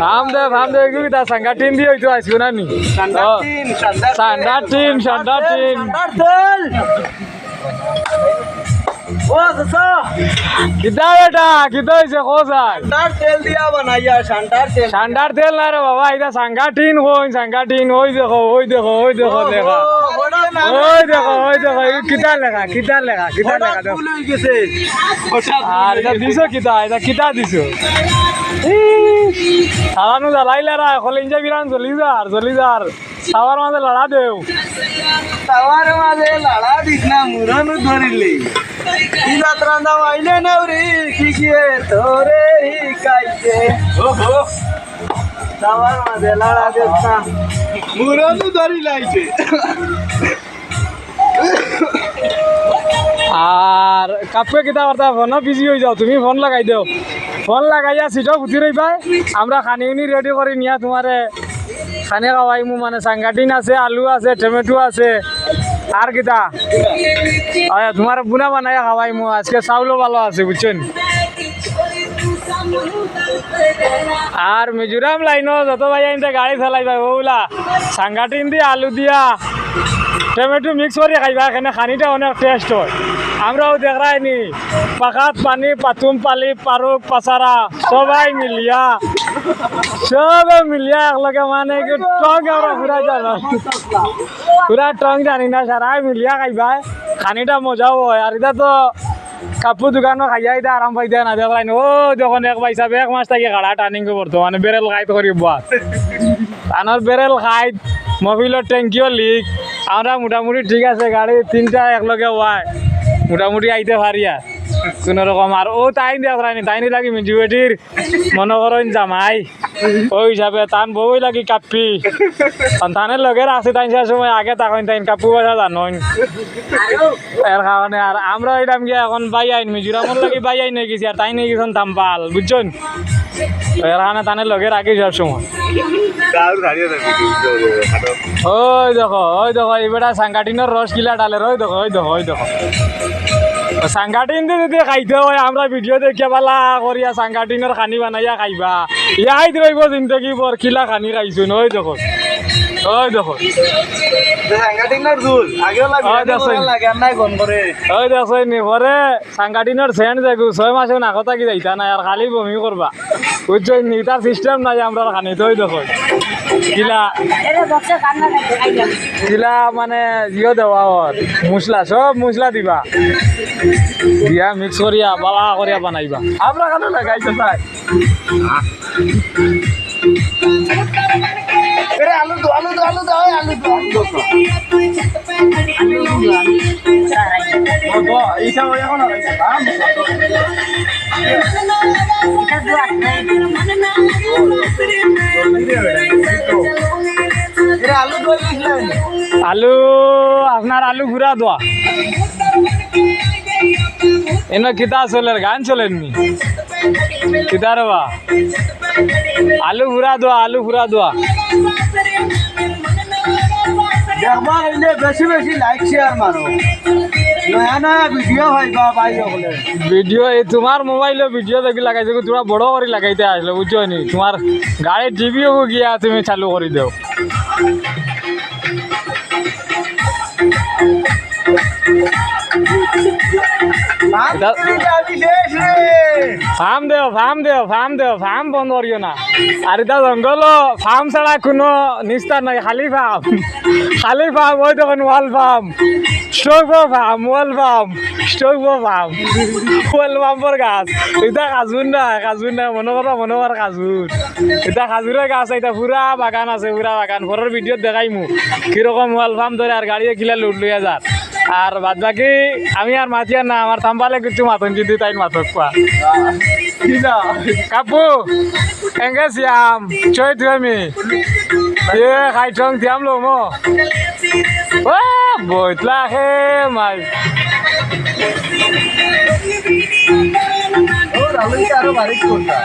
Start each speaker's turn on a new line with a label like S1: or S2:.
S1: Farm দে farm দে কি তা আইছো না নি? সান্ডা টিন সান্ডা টিন কিতা বেটা কিতা হইছে কোসাই সান্ডার তেল না রে বাবা এটা সাঙ্গা টিন কই সাঙ্গা ওই দেখো ওই দেখো ওই দেখো দেখা। ওই দেখো ওই দেখো কিতা লেখা কিতা লেখা কিতা লেখা দেখো। আর এটা দিছো কিতা এটা কিতা দিছো? সারানো জ্বালাইলে রা এখন ইঞ্জা বিরান জ্বলি যার জ্বলি যার সাবার মাঝে লড়া দেও।
S2: তাওয়ার মাঝে লাড়া দিস না মুরনু ধরিলে। কি যাত্রা আইলে নৌরি কি গিয়ে তোরে কাইতে তাওয়ার মাঝে লাড়া দিস না মুরনু ধরি লাইছে
S1: আর কাপে কিতা বার্তা ফোনও বিজি হয়ে যাও, তুমি ফোন লাগাই দেও ফোন লাগাইয়া সিটও ফুটি রইবা আমরা খানি উনি রেডি করে নিয়া তোমারে খানে খাওয়াইমু মানে সাংগাটিন আছে, আলু আছে, টমেটো আছে আর কিতা তোমার বুনা বানাই খাওয়াইমু আজকে চাউলও ভালো আছে বুঝছেন আর মিজোরাম লাইনও যত ভাই আইনতে গাড়ি চালাইবা ওগুলা সাংগাটিন দিয়া আলু দিয়া, টমেটো মিক্স করে খাইবা এখানে খানিটা অনেক টেস্ট হয়। আমরাও দেখাই নি পাখাত পানি পাতুম পালি, পারুক, পাচারা, সবাই মিলিয়া। সবে মিলিয়া একলগে মানে কি টং আমরা পুরা জানা। পুরা টং জানি না, সারাই মিলিয়া খাইবা। খানিটা মজাও হয়, আর এটা তো কাপড় দোকানও খাইয়া এটা আরাম পাই দেয় না দেখলাই ও যখন এক পয়সা এক মাস থাকি খাড়া টার্নিং বর্তমানে বেরেল খাইত করি বাস আনার বেরেল খাইত মোবিলের ট্যাঙ্কিও লিক আমরা মোটামুটি ঠিক আছে, গাড়ি তিনটা একলগে ওয়াই মোটামুটি আইতে পারিয়া কোনো রকম আর, ও তাই দেখানি তাই লাগি মনে করেন জামাই। ওই হিসাবে তান বউই লাগি কাপ্পি তানের লগের আছে তাই সময়, আগে তখন তাই কাপু পয়সা জানোন। এর কারণে আর আমরা এরকম গিয়ে এখন বাই আইন মিজোরামর লাগি বাই আইন গেছি আর তাই নিয়ে গেছেন তাম্পাল বুঝছেন? এর কারণে তানের লগের আগে সব সময়। ওই দেখো ওই দেখো এবারে সাংগাটিনের রস গিলা ডালে ওই দেখো ওই দেখো ওই দেখো। সাংগাটিন যদি খাইতে হয়, আমরা ভিডিও দেখিয়া পালা, করিয়া সাংগাটিনের খানি বানাইয়া খাইবা। ইয়াই রইব জিন্দগি বরখিলা খানি খাইছোন, ওই দেখো। ওই দেখো।
S2: সাংঘাতিক জুল আগেও লাগে লাগে আর নাই গন করে
S1: ওই দেখো নি পরে সাংগাটিনের সেন্ট ছয় মাসে যাইতা আর খালি বমি করবা বুঝছ নি তার সিস্টেম নাই আমরা খানি তো দেখো। কিলা কিলা মানে ইয়ে দেওয়া ওর মশলা সব মশলা দিবা। দিয়া মিক্স করিয়া বালা করিয়া বানাইবা।
S2: আমরা কেন লাগাইছে তাই আলু দো আলু দো আলু দো আলু দো। এইটা ওই এখন লাগাইছে দাম এরে আলু দো দিছিলেন
S1: আলু আপনার আলু ঘুরা দোয়া। এনে কিতা চলের গান চলেননি কিতা রবা আলু ঘুরা দোয়া আলু ঘুরা দোয়া।
S2: দেখবা হইলে বেশি বেশি লাইক শেয়ার মারো। নয়া নয়া ভিডিও হইবা পাই হলে।
S1: ভিডিও এই তোমার মোবাইলে ভিডিও দেখি লাগাইছে তোরা বড় করে লাগাইতে আসলে বুঝছ নি? তোমার গাড়ির টিভিও গিয়া তুমি চালু করে দেও। এটা- ফার্ম দেও ফার্ম দেও ফার্ম দেও ফার্ম বন্ধ করিও না। আর এটা জঙ্গল ফার্ম ছাড়া কোনো নিস্তার নাই, খালি ফার্ম খালি ফার্ম ওই তখন ওয়াল ফার্ম স্টোক ফার্ম ওয়াল ফার্ম স্টোক ফার্ম ওয়াল ফার্মর গাছ এটা কাজুর না কাজুর না মনে করো মনে কর কাজুর এটা কাজুরের গাছ এটা পুরা বাগান আছে পুরা বাগান। পরের ভিডিও দেখাইমু কীরকম ওয়াল ফার্ম ধরে আর গাড়ি কিলা লুট লইয়া যার আর বাদ বাকি আমি আর মাতিয়ার না আমার তাম্পালে কিছু মাতন যদি তাই মাতক পা কাপু এঙ্গে সিয়াম চৈ তুমি এ খাই থং দিয়াম লো মো ও বইতলা হে মাই
S2: আরো বাড়ি করতা